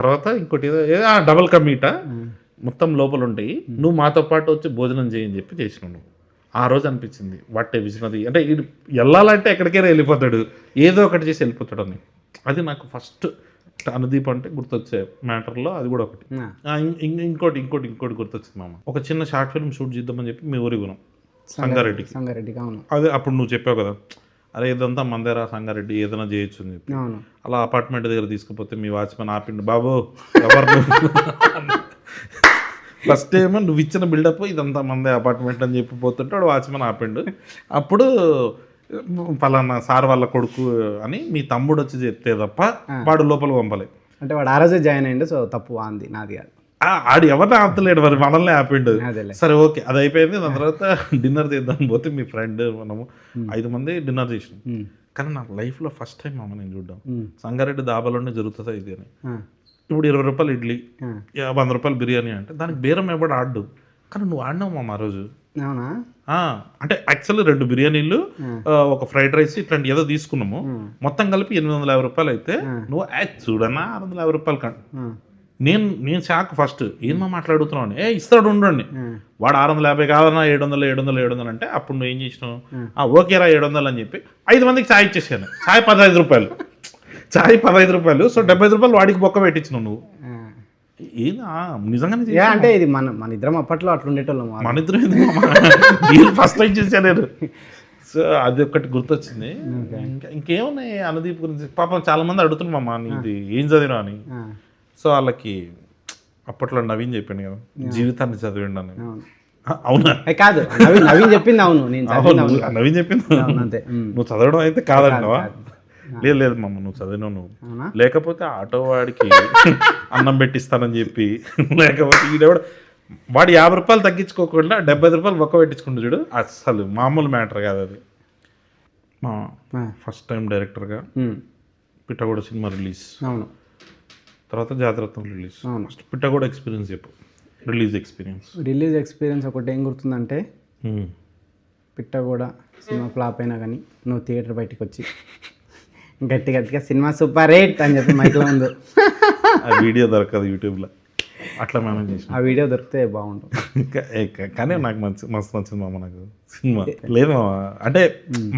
తర్వాత ఇంకోటి ఏదో డబల్ కమీట మొత్తం లోపల ఉంటాయి. నువ్వు మాతో పాటు వచ్చి భోజనం చేయని చెప్పి చేసినావు ఆ రోజు అనిపించింది వాటే విసినది అంటే ఇది వెళ్ళాలంటే ఎక్కడికైనా వెళ్ళిపోతాడు. ఏదో ఒకటి చేసి వెళ్ళిపోతాడు అని. అది నాకు ఫస్ట్ అనుదీప్ అంటే గుర్తొచ్చే మ్యాటర్లో అది కూడా ఒకటి. ఇంకోటి ఇంకోటి ఇంకోటి గుర్తొచ్చింది మామ. ఒక చిన్న షార్ట్ ఫిల్మ్ షూట్ చేద్దామని చెప్పి మీ ఊరికి పోయినాం. సంగారెడ్డికి. సంగారెడ్డికి అవును. అదే అప్పుడు నువ్వు చెప్పావు కదా అరే ఇదంతా మందేరా సంగారెడ్డి ఏదైనా చేయొచ్చు అని చెప్పి. అలా అపార్ట్మెంట్ దగ్గర తీసుకుపోతే మీ వాచ్మెన్ ఆపిండు బాబు ఎవరు ఫస్ట్ ఏమో నువ్వు ఇచ్చిన బిల్డప్ ఇదంతా మందే అపార్ట్మెంట్ అని చెప్పి పోతుంటే వాడు వాచ్మెన్ ఆపిండు. అప్పుడు పలానా సార్ వాళ్ళ కొడుకు అని మీ తమ్ముడు వచ్చి చెప్తే తప్ప వాడు లోపల పంపలే. అంటే వాడు ఆ రోజే జాయిన్ అయ్యిండు సో తప్పు అంది నాది కాదు. ఆడు ఎవరిని ఆపలేడు మరి? మనల్ని ఆపిండు. సరే ఓకే. అది అయిపోయింది. దాని తర్వాత డిన్నర్ చేద్దాం పోతే మీ ఫ్రెండ్ మనము ఐదు మంది డిన్నర్ చేసినాం. కానీ నాకు లైఫ్లో ఫస్ట్ టైం అమ్మ నేను చూడడం. సంగారెడ్డి దాబాలోనే జరుగుతుందా ఇది అని. ఇప్పుడు ఇరవై రూపాయలు ఇడ్లీ వంద రూపాయలు బిర్యానీ అంటే దానికి బేరం ఎవడు ఆడు కానీ నువ్వు ఆడినావు మామ ఆ రోజు. అవునా? అంటే యాక్చువల్లీ రెండు బిర్యానీలు ఒక ఫ్రైడ్ రైస్ ఇట్లాంటి ఏదో తీసుకున్నాము. మొత్తం కలిపి ఎనిమిది వందల యాభై రూపాయలు అయితే నువ్వు "ఏ, చూడన్నా ఆరు వందల యాభై రూపాయలు కానీ నేను నేను షాక్ ఫస్ట్ ఏమో మాట్లాడుతున్నావు? అని ఏ ఇస్తాడు ఉండండి. వాడు ఆరు వందల యాభై కాదన్నా ఏడు వందలు ఏడు వందలు ఏడు వందలు అంటే అప్పుడు నువ్వు ఏం చేసినావు? ఆ, ఓకేరా ఏడు వందలు అని చెప్పి ఐదు మందికి ఛాయ్ ఇచ్చేసాను. ఛాయ్ పదహైదు రూపాయలు. ఛాయ్ పదహైదు రూపాయలు. సో డెబ్బై ఐదు రూపాయలు వాడికి బొక్క పెట్టించినావు నువ్వు. ఏదా? నిజంగానే? అంటే ఇది మన మన ఇద్దరం అప్పట్లో అట్లా ఉండేటోళ్ళం మన ఇద్దరు ఫస్ట్ టైం చేశాను నేను. సో అది ఒకటి గుర్తొచ్చింది. ఇంకా ఇంకేమున్నాయి? అనుదీప్ గురించి. పాపం చాలా మంది అడుగుతున్నారు మామ నీది ఏం చదివినా అని. సో వాళ్ళకి అప్పట్లో నవీన్ చెప్పిండు కదా జీవితాన్ని చదివిండు అని. అవును? కాదు నవీన్ చెప్పింది అవును నేను నవీన్ చెప్పింది అంతే. నువ్వు చదవడం అయితే కాదంటావా? లేదు లేదు మమ్మ నువ్వు చదివినావు నువ్వు. లేకపోతే ఆటో వాడికి అన్నం పెట్టిస్తానని చెప్పి లేకపోతే ఈడెవడ వాడు యాభై రూపాయలు తగ్గించుకోకుండా డెబ్బై రూపాయలు ఒక్క పెట్టించుకుంటు చూడు. అస్సలు మామూలు మ్యాటర్ కాదు అది. మా ఫస్ట్ టైం డైరెక్టర్గా పిట్టగోడ సినిమా రిలీజ్. అవును. తర్వాత జాతరత్నం రిలీజ్. ఫస్ట్ పిట్టగోడ ఎక్స్పీరియన్స్ చెప్పు. రిలీజ్ ఎక్స్పీరియన్స్ రిలీజ్ ఎక్స్పీరియన్స్ ఒకటి ఏం గుర్తుందంటే పిట్ట కూడా సినిమా ఫ్లాప్ అయినా కానీ నువ్వు థియేటర్ బయటికి వచ్చి గట్టి గట్టిగా సినిమా సూపర్ రేట్ అని చెప్పి మైక్లో ఉంది. ఆ వీడియో దొరకదు యూట్యూబ్లో. అట్లా మేనేజ్ చేసిన. ఆ వీడియో దొరికితే బాగుంటుంది కానీ నాకు మంచి మస్తు నచ్చింది మామ నాకు. సినిమా. లేదు మామ. అంటే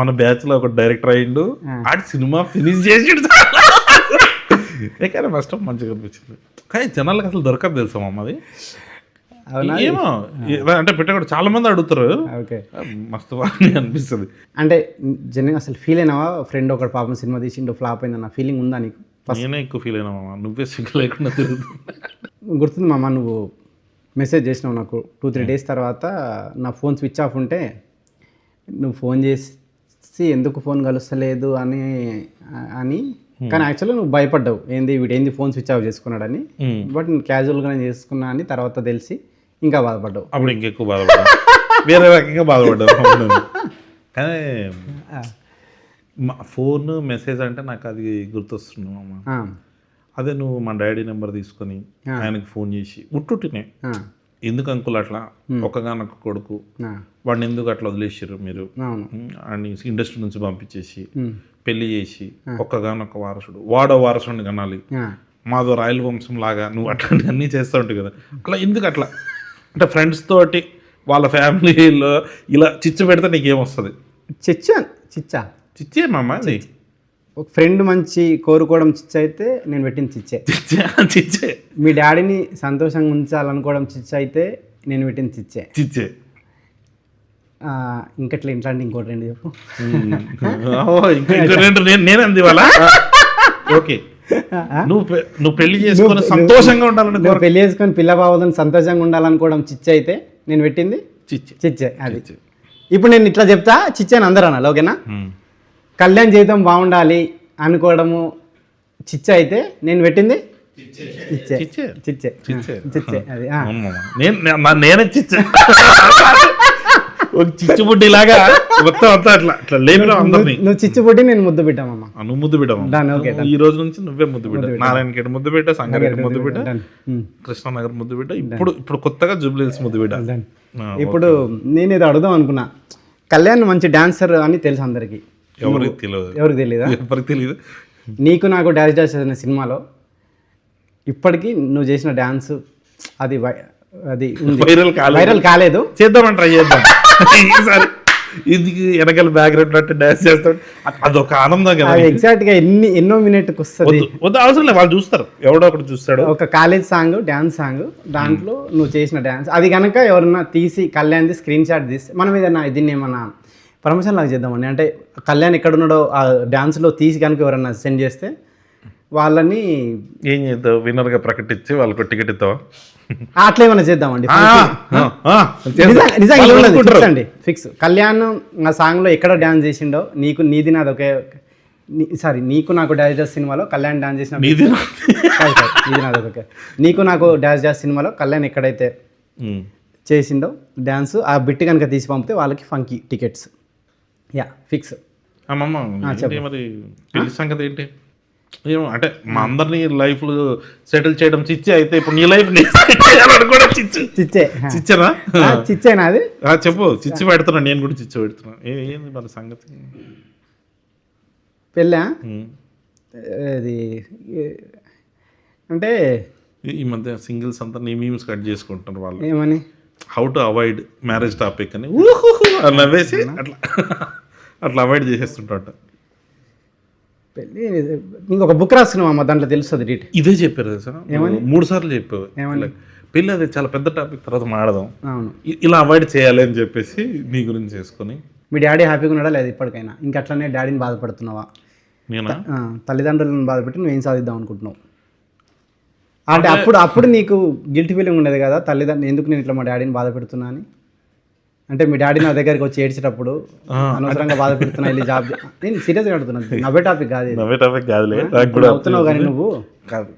మన బ్యాచ్లో ఒక డైరెక్టర్ అయ్యిండు. ఆడి సినిమా ఫినిష్ చేసిండు. కానీ ఫస్ట్ మంచిగా అనిపించింది కానీ జనాలకు అసలు దొరకదు తెలుసా మామ అది? ఏమో అంటే పెట్టకూడదు చాలా మంది అడుగుతారు. ఓకే. మస్తు బాగా అనిపిస్తుంది. అంటే జనరల్గా అసలు ఫీల్ అయినావా? ఫ్రెండ్ ఒకటి పాపం సినిమా తీసిండు ఫ్లాప్ అయిందన్న ఫీలింగ్ ఉందా నీకు? నేనే ఎక్కువ ఫీల్ అయినా మామ. నువ్వే సిగ్గు లేకుండా తిరుగుతుంది గుర్తుంది మామ నువ్వు మెసేజ్ చేసినావు నాకు టూ త్రీ డేస్ తర్వాత. నా ఫోన్ స్విచ్ ఆఫ్ ఉంటే నువ్వు ఫోన్ చేసి ఎందుకు ఫోన్ కలుస్తలేదు? అని అని కానీ యాక్చువల్గా నువ్వు భయపడ్డావు. ఏంది వీడు ఏంది ఫోన్ స్విచ్ ఆఫ్ చేసుకున్నాడని. బట్ నేను క్యాజువల్గానే చేసుకున్నా అని తర్వాత తెలిసి ఇంకా బాధపడ్డావు. అప్పుడు ఇంకెక్కువ బాధపడ్డా వేరే రకంగా నేను. కానీ మా ఫోన్ మెసేజ్ అంటే నాకు అది ఆ, అదే నువ్వు మా డాడీ నెంబర్ తీసుకొని ఆయనకి ఫోన్ చేసి ఉట్టుటినే. ఎందుకు అంకుల్ అట్లా? ఒక్కగానొక్క కొడుకు. వాడిని ఎందుకు అట్లా వదిలేసారు మీరు? అని ఇండస్ట్రీ నుంచి పంపించేసి పెళ్ళి చేసి ఒక్కగానొక్క వారసుడు వాడో వారసుడిని కనాలి. మాదో రాయల వంశం లాగా నువ్వు అట్లాంటి అన్నీ చేస్తూ ఉంటావు కదా. అట్లా ఎందుకు అట్లా? అంటే ఫ్రెండ్స్ తోటి వాళ్ళ ఫ్యామిలీలో ఇలా చిచ్చు పెడితే నీకేమొస్తుంది? చిచ్చా చిచ్చా. చిచ్చే మామ ఒక ఫ్రెండ్ మంచి కోరుకోవడం చిచ్చ అయితే నేను పెట్టింది చిచ్చే. చిచ్చే చిచ్చే. మీ డాడీని సంతోషంగా ఉంచాలనుకోవడం చిచ్చ అయితే నేను పెట్టింది చిచ్చే. చిచ్చే. ఇంకట్లా ఇట్లాంటి ఇంకోటి రెండు చెప్పు. ఇంకా రెండు నేను నేనే అంది వాళ్ళ ఓకే. నువ్వు నువ్వు పెళ్ళి చేసుకొని సంతోషంగా ఉండాలని పెళ్ళి చేసుకొని పిల్ల బావదని సంతోషంగా ఉండాలనుకోవడం చిచ్చ అయితే నేను పెట్టింది? చిచ్చే. చిచ్చే అది. ఇప్పుడు నేను ఇట్లా చెప్తా చిచ్చే అని అందరూ అనాలి ఓకేనా. కళ్యాణ్ జీవితం బాగుండాలి అనుకోవడము చిచ్చ అయితే నేను పెట్టింది? చిచ్చే. చిచ్చే. చిచ్చే? అది నేనే చిచ్చే. ఒక చిచ్చుబుడ్డి లాగా మొత్తం అంతా అట్లా అట్లా లేపిన అందరినీ. నువ్వు చిచ్చు పుట్టి నేను ముద్దు పెట్టామమ్మా నువ్వు ముద్దు okay, ఈ రోజు నుంచి నువ్వే ముద్దు బిడ్డ నారాయణఖేడ్ ముద్దు బిడ్డ సంగారెడ్డి ముద్దు. ఉమ్. కృష్ణానగర్ ముద్దు బిడ్డ ఇప్పుడు ఇప్పుడు కొత్తగా జూబ్లీహిల్స్ ముద్దు. ఆ, ఇప్పుడు నేను ఏదో అడుగుదాం అనుకున్నా. కళ్యాణ్ మంచి డాన్సర్ అని తెలుసు అందరికి. ఎవరికి తెలియదు? ఎవరికి తెలియదా ఎవరికి తెలియదు నీకు నాకు డాన్స్ డాన్స్ అనే సినిమాలో ఇప్పటికీ నువ్వు చేసిన డ్యాన్స్ అది అది ఉంది. వైరల్ కాలేదు. వైరల్ కాలేదు. చేద్దామని ట్రై చేద్దాం. ఈసారి ఇది వెనకాల బ్యాక్గ్రౌండ్ అంటే డాన్స్ చేస్తాడు? అదొక ఆనందం కదా. ఎగ్జాక్ట్గా ఎన్ని ఎన్నో మినిట్కి వస్తుంది. వద్దు అవసరం లేదు వాళ్ళు చూస్తారు. ఎవడో ఒకటి చూస్తాడు. ఒక కాలేజ్ సాంగ్ డ్యాన్స్ సాంగ్ దాంట్లో నువ్వు చేసిన డ్యాన్స్ అది కనుక ఎవరన్నా తీసి కళ్యాణ్ది స్క్రీన్ షాట్ తీసి మనం ఏదన్నా దీన్ని ఏమన్నా ప్రమోషన్ లాగా చేద్దామండి. అంటే కళ్యాణ్ ఎక్కడ ఉన్నాడో ఆ డ్యాన్స్లో తీసి కనుక ఎవరన్నా సెండ్ చేస్తే వాళ్ళని ఏం చేద్దాం? విన్నర్గా ప్రకటించి వాళ్ళకు టికెట్ ఇస్తావా అట్లా ఏమైనా చేద్దామండి. నిజంగా. ఫిక్స్ అండి. ఫిక్స్ కళ్యాణ్ ఆ సాంగ్లో ఎక్కడ డ్యాన్స్ చేసిండో నీకు నీది నాది ఒకే సారీ నీకు నాకు డాన్స్ చేస్ సినిమాలో కళ్యాణ్ డాన్స్ చేసిన నీది కాదు, కాదు, నీది నాది ఒకే. నీకు నాకు డాన్స్ చేస్ సినిమాలో కళ్యాణ్ ఎక్కడైతే. చేసిండో డ్యాన్స్ ఆ బిట్ కనుక తీసి పంపితే వాళ్ళకి ఫంకీ టికెట్స్ యా ఫిక్స్ అమ్మమ్మ మరి? సంగతి ఏంటి? అంటే మా అందరినీ లైఫ్ సెటిల్ చేయడం చిచ్చి అయితే ఇప్పుడు నీ లైఫ్ కూడా చిచ్చు. చిచ్చే. చిచ్చనా? అది? చెప్పు చిచ్చు పెడుతున్నా నేను కూడా చిచ్చు పెడుతున్నా. ఏంది మరి సంగతి? పెళ్ళా. అది అంటే ఈ- మధ్య సింగిల్స్ అంతా నీ మీమ్స్ కట్ చేసుకుంటున్నారు వాళ్ళు. ఏమని? How to avoid marriage topic అని. నవ్వేసి అట్లా. అట్లా అవాయిడ్ చేసేస్తుంటాట పెళ్ళి నీకు ఒక బుక్ అమ్మ దాంట్లో తెలుస్తుంది డీట్ ఇదే చెప్పారు తెలుసా? మూడు సార్లు చెప్పావు. ఏమని? పెళ్ళి అది చాలా పెద్ద టాపిక్ తర్వాత మాడదాం. అవును. ఇలా అవాయిడ్ చేయాలి అని చెప్పేసి నీ గురించి చేసుకొని. మీ డాడీ హ్యాపీగా ఉన్నాడా లేదు ఇప్పటికైనా? ఇంకా అట్లనే డాడీని బాధపడుతున్నావా? నేనా? తల్లిదండ్రులను బాధపెట్టి నువ్వు ఏం సాధిద్దాం అనుకుంటున్నావు? అంటే అప్పుడు అప్పుడు నీకు గిల్ట్ ఫీలింగ్ ఉండేది కదా తల్లిదండ్రులు ఎందుకు నేను ఇట్లా మా డాడీని బాధ పెడుతున్నా అని? అంటే మీ డాడీ నా దగ్గరికి వచ్చి ఏడ్చేటప్పుడు అనవసరంగా బాధ పెడుతున్నా వెళ్ళి జాబ్ నేను సీరియస్గా అడుగుతున్నాను నవ్వే టాపిక్ కాదు. నవ్వే టాపిక్ కాదులే కూడా అవుతున్నావు కానీ నువ్వు? కాదు.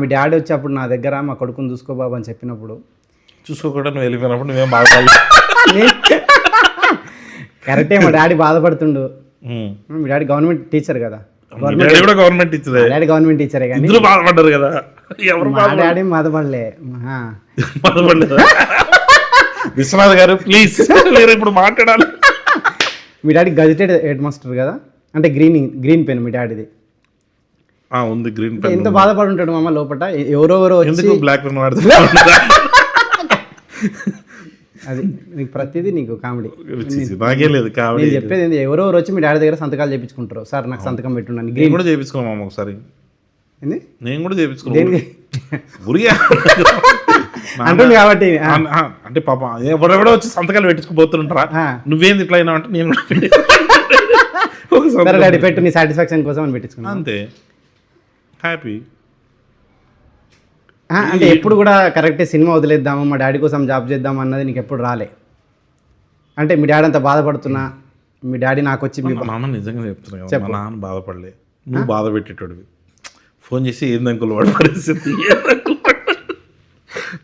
మీ డాడీ వచ్చి అప్పుడు నా దగ్గర మా కొడుకుని చూసుకో బాబు అని చెప్పినప్పుడు. చూసుకోకుండా నువ్వు వెళ్ళిపోయినప్పుడు నువ్వేం బాధపడలేదు కరెక్టే మా డాడీ బాధపడుతుండు. మీ డాడీ గవర్నమెంట్ టీచర్ కదా. కూడా గవర్నమెంట్ డాడీ గవర్నమెంట్ టీచరే కానీ బాధపడ్డారు కదా. ఎవరు మా డాడీ బాధపడలే. బాధపడలేదు విశ్వనాథ్ గారు ప్లీజ్ మీరు ఇప్పుడు మాట్లాడాలి. మీ డాడీ గజిటెడ్ హెడ్ మాస్టర్ కదా? అంటే గ్రీన్ గ్రీన్ పెన్ మీ డాడీది. ఆ, ఉంది గ్రీన్ పెన్ ఎంత బాధపడి ఉంటాడు మామ లోపల ఎ- ఎవరెవరో వచ్చి ఎందుకు బ్లాక్ పెన్ వాడుతున్నారు అది నీకు ప్రతిదీ నీకు కామెడీ. నాకే లేదు కామెడీ. నేను చెప్పేది ఏంది? ఎవరెవరు వచ్చి మీ డాడీ దగ్గర సంతకాలు చేయించుకుంటారు సార్ నాకు సంతకం పెట్టుండని నేను గ్రీన్. కూడా చేపించుకున్నాం ఒకసారి. ఏంది? నేను కూడా చేపించుకున్నాను దేనికి? గురిగా అంటుంది కాబట్టి అంటే పాప ఎవరెవడో వచ్చి సంతకాలు పెట్టించుకుపోతుంటారా. నువ్వేంది ఇట్లా అయినావు అంటే నేను కూడా పెట్టి- నీ సాటిస్ఫాక్షన్ కోసం అని పెట్టించుకున్నాను అంతే. హ్యాపీ అంటే ఎప్పుడు కూడా కరెక్టే సినిమా వదిలేద్దాము మా డాడీ కోసం జాబ్ చేద్దాం అన్నది నీకు ఎప్పుడు రాలే. అంటే మీ డాడీ అంత బాధపడుతున్నా మీ డాడీ నాకు వచ్చి మీ నాన్న నిజంగా చెప్తున్నా మా నాన్న బాధపడలే. నువ్వు బాధ పెట్టేటోడివి. ఫోన్ చేసి ఏంది అంకుల్ వాడి పరిస్థితి?"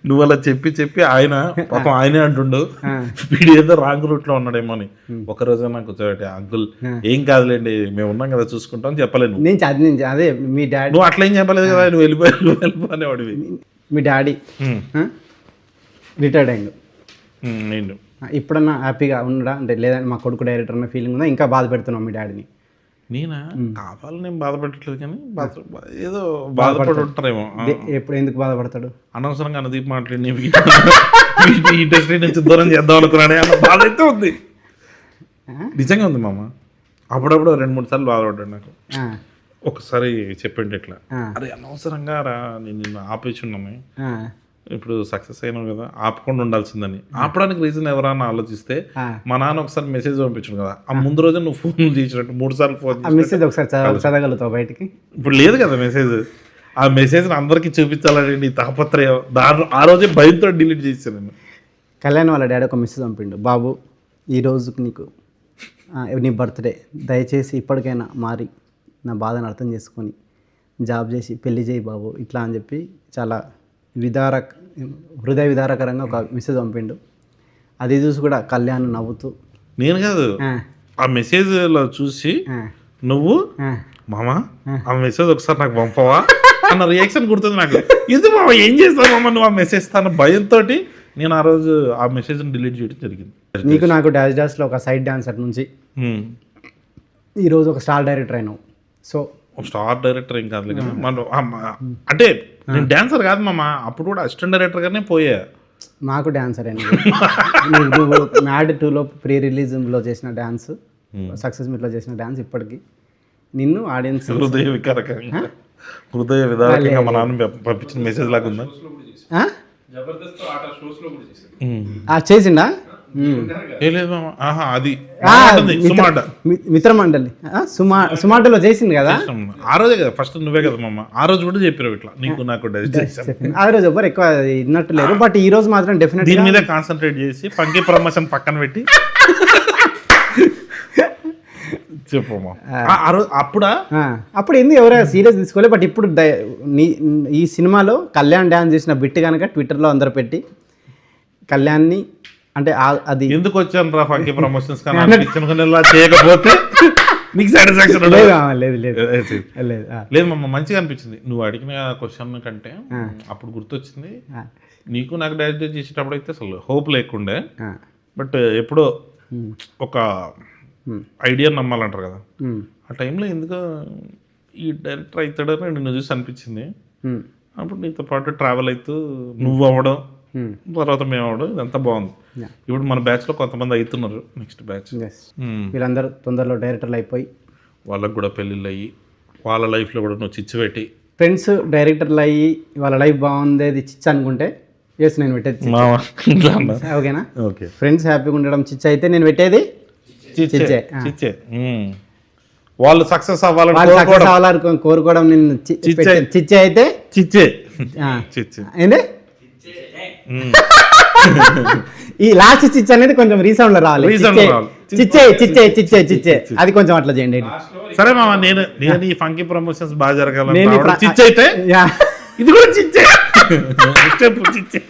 నువ్వు అలా చెప్పి చెప్పి ఆయన పాపం ఆయనే అంటుండు. వీడు ఏదో రాంగ్ రూట్లో ఉన్నాడేమో అని. ఒక రోజు నాకు అంకుల్ ఏం కాదులేండి మేము ఉన్నాం కదా చూసుకుంటాం చెప్పలేదు నేను అది నేను చ- అదే మీ డాడీ. నువ్వు అట్లా ఏం చెప్పలేదు కదా నువ్వు వెళ్ళిపోయి నువ్వు వెళ్ళిపోనేవాడివి మీ డాడీ. రిటైర్డ్ అయ్యిండు నేను ఇప్పుడన్నా హ్యాపీగా ఉండడా అంటే లేదంటే మా కొడుకు డైరెక్టర్ అన్న ఫీలింగ్ ఉందా? ఇంకా బాధ పెడుతున్నాం మీ డాడీని. నేనా? కావాలని నేను బాధపెట్టట్లేదు కానీ బాధ ఏదో బాధపడి ఉంటారేమో. ఎప్పుడు ఎందుకు బాధపడతాడు? అనవసరంగా అనుదీప్ మాట్లాడి ఈ ఇండస్ట్రీ నుంచి దూరం చేద్దాం అనుకున్నానే అన్న బాధ అయితే ఉంది? నిజంగా ఉంది మామ. అప్పుడప్పుడు రెండు మూడు సార్లు బాధపడ్డాడు నాకు. ఒకసారి చెప్పిండు ఇట్లా. అరే అనవసరంగా రా నేను నిన్ను ఆపేసి ఉన్నాను ఆ, ఇప్పుడు సక్సెస్ అయినావు కదా ఆపకుండా ఉండాల్సిందని. ఆపడానికి రీజన్ ఎవరన్నా ఆలోచిస్తే. మా నాన్న ఒకసారి మెసేజ్ పంపించాడు కదా ఆ ముందు రోజు నువ్వు ఫోన్ చేసినట్టు మూడు సార్లు ఫోన్ మెసేజ్ ఒకసారి చదవ చదవగలుగుతావు బయటికి? ఇప్పుడు లేదు కదా మెసేజ్ ఆ మెసేజ్ అందరికి చూపించాలని నీ తాపత్రయం. దాని ఆ రోజే భయంతో డిలీట్ చేశాను నేను. కళ్యాణ్ వాళ్ళ డాడీ ఒక మెసేజ్ పంపిండు బాబు ఈ రోజుకి నీకు నీ బర్త్డే దయచేసి ఇప్పటికైనా మారి నా బాధను అర్థం చేసుకొని జాబ్ చేసి పెళ్ళి చేయి బాబు ఇట్లా అని చెప్పి చాలా విదారక హృదయ విదారకరంగా ఒక మెసేజ్ పంపిండు. అది చూసి కూడా కళ్యాణ్ నవ్వుతూ నేను కాదు ఆ, ఆ మెసేజ్లో చూసి నువ్వు మామా ఆ. మెసేజ్ ఒకసారి నాకు పంపవా? అన్న రియాక్షన్ గుర్తుంది నాకు. ఇది మామ ఏం చేస్తావు మామ? నువ్వు ఆ మెసేజ్ తన భయంతో నేను ఆ రోజు ఆ మెసేజ్ డిలీట్ చేయడం జరిగింది. నీకు నాకు డాన్స్ డాన్స్లో ఒక సైడ్ డాన్సర్ నుంచి. ఈరోజు ఒక స్టార్ డైరెక్టర్ అయినావు. సో స్టార్ డైరెక్టర్ ఏం మనం మ- అంటే నేను డాన్సర్ కాదు మామ. అప్పుడు కూడా అసిస్టెంట్ డైరెక్టర్ గానే పోయా. మాకు డాన్సర్ అండి నువ్వు- మ్యాడ్ టూలో ప్రీ రిలీజ్లో చేసిన డ్యాన్స్ సక్సెస్ మీట్లో చేసిన డ్యాన్స్ ఇప్పటికి. నిన్ను ఆడియన్స్ హృదయ వికారకంగా. హృదయ విదారకంగా మా నాన్న పంప- పంపించిన మెసేజ్ లాగా ఉందా? ఉమ్. చేసిండా? ఉమ్. ఏ లేదు మామ. ఆహా అది. ఆ, బాగుంటుంది, మిత్ర- సుమాట. మి- మిత్రమండలి. సుమా సుమాటలో చేసింది కదా? ఆ రోజే కదా ఫస్ట్ నువ్వే కదా మామ. ఆ రోజు కూడా చెప్పారు ఇట్లా నీకు నాకు. ఆ రోజు ఎవ్వరు ఎక్కువ విన్నట్టు లేరు బట్ ఈ రోజు మాత్రం డెఫినెట్ దీని మీద కాన్సన్ట్రేట్ చేసి పంకి ప్రమోషన్ పక్కన పెట్టి. ఆ- రోజు అప్పుడా? అప్పుడు ఏంది ఎవరైనా సీరియస్ తీసుకోలే బట్ ఇప్పుడు ఈ సినిమాలో కళ్యాణ్ డ్యాన్స్ చేసిన బిట్ కనుక ట్విట్టర్లో అందరు పెట్టి కళ్యాణ్ని అంటే అది ఎందుకు వచ్చాను రా ఫంకీ ప్రమోషన్స్? చేయకపోతే నీకు సాటిస్ఫాక్షన్ లేదు లేదు లేదు. లేదు మమ్మ మంచిగా అనిపించింది. నువ్వు అడిగిన క్వశ్చన్ కంటే అప్పుడు గుర్తొచ్చింది. నీకు నాకు డైరెక్ట్ చేసేటప్పుడు అయితే అసలు హోప్ లేకుండే. బట్ ఎప్పుడో ఒక ఐడియా నమ్మాలంటారు కదా. ఆ టైంలో ఎందుకో ఈ డైరెక్టర్ అవుతాడని నిన్ను చూసి అనిపించింది. అప్పుడు నీతో పాటు ట్రావెల్ అవుతూ నువ్వు అవ్వడం. తర్వాత మేము ఇదంతా బాగుంది. ఇప్పుడు మన బ్యాచ్లో కొంతమంది అవుతున్నారు నెక్స్ట్ బ్యాచ్. వీళ్ళందరూ తొందరలో డైరెక్టర్లు అయిపోయి వాళ్ళకు కూడా పెళ్ళిళ్ళు అయ్యి వాళ్ళ లైఫ్లో కూడా నువ్వు చిచ్చు పెట్టి ఫ్రెండ్స్ డైరెక్టర్లు అయ్యి వాళ్ళ లైఫ్ బాగుంది చిచ్ అనుకుంటే ఎస్ నేను పెట్టేది చిచ్చే. ఓకేనా ఓకే ఫ్రెండ్స్ హ్యాపీగా ఉండడం చిచ్ అయితే నేను పెట్టేది చిచ్చే చిచ్చే. చిచ్చే ఉమ్. వాళ్ళు సక్సెస్ అవ్వాలని కోరుకోవడం. సక్సెస్ అవ్వాలని కోరుకోవడం నేను చిచ్చే. చిచ్చే అయితే చిచ్చే చిచ్చే ఉమ్. ఈ లాస్ట్ చిచ్ అనేది కొంచెం రీసౌండ్లో రావాలి. చిచ్చే. చిచ్చే చిచ్చే చిచ్చే అది కొంచెం అట్లా చేయండి. సరే మామ నేను నేను ఈ ఫంకీ ప్రమోషన్స్ బాగా ప్ర- చిచ్చే అయితే. ఇది కూడా చిచ్చే. చిచ్చే.